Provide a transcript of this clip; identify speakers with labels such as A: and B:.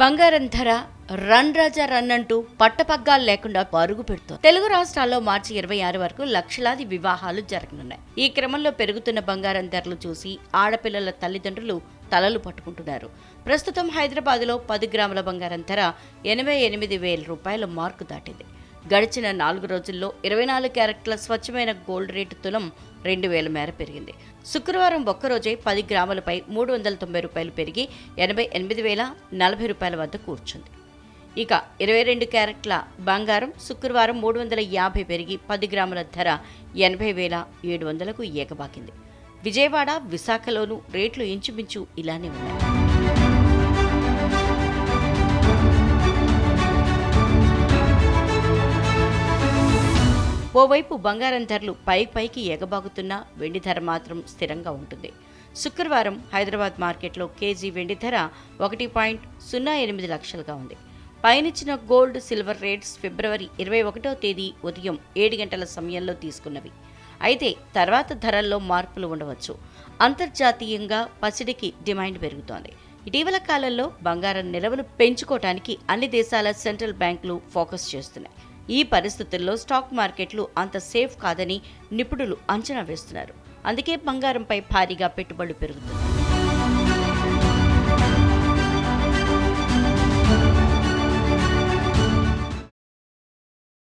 A: బంగారం ధర రన్ రాజా రన్ అంటూ పట్టపగ్గాలు లేకుండా పరుగు పెడుతోంది. తెలుగు రాష్ట్రాల్లో మార్చి ఇరవై ఆరు వరకు లక్షలాది వివాహాలు జరగనున్నాయి. ఈ క్రమంలో పెరుగుతున్న బంగారం ధరలు చూసి ఆడపిల్లల తల్లిదండ్రులు తలలు పట్టుకుంటున్నారు. ప్రస్తుతం హైదరాబాద్లో పది గ్రాముల బంగారం ధర ఎనభై ఎనిమిది వేల రూపాయల మార్కు దాటింది. గడిచిన నాలుగు రోజుల్లో ఇరవై నాలుగు క్యారెట్ల స్వచ్ఛమైన గోల్డ్ రేటు తులం రెండు వేల మేర పెరిగింది. శుక్రవారం ఒక్కరోజే పది గ్రాములపై మూడు వందల తొంభై రూపాయలు పెరిగి ఎనభై ఎనిమిది వేల నలభై రూపాయల వద్ద కూర్చుంది. ఇక ఇరవై రెండు క్యారెట్ల బంగారం శుక్రవారం మూడు వందల యాభై పెరిగి పది గ్రాముల ధర ఎనభై వేల ఏడు వందలకు ఏకబాకింది. విజయవాడ విశాఖలోనూ రేట్లు ఇంచుమించు ఇలానే ఉన్నాయి. ఓవైపు బంగారం ధరలు పై పైకి ఎగబాగుతున్నా వెండి ధర మాత్రం స్థిరంగా ఉంటుంది. శుక్రవారం హైదరాబాద్ మార్కెట్లో కేజీ వెండి ధర ఒకటి పాయింట్ సున్నా ఎనిమిది లక్షలుగా ఉంది. పైనిచ్చిన గోల్డ్ సిల్వర్ రేట్స్ ఫిబ్రవరి ఇరవై ఒకటో తేదీ ఉదయం ఏడు గంటల సమయంలో తీసుకున్నవి. అయితే తర్వాత ధరల్లో మార్పులు ఉండవచ్చు. అంతర్జాతీయంగా పసిడికి డిమాండ్ పెరుగుతోంది. ఇటీవల కాలంలో బంగారం నిల్వలు పెంచుకోవటానికి అన్ని దేశాల సెంట్రల్ బ్యాంకులు ఫోకస్ చేస్తున్నాయి. ఈ పరిస్థితుల్లో స్టాక్ మార్కెట్లు అంత సేఫ్ కాదని నిపుణులు అంచనా వేస్తున్నారు. అందుకే బంగారంపై భారీగా పెట్టుబడులు పెరుగుతుంది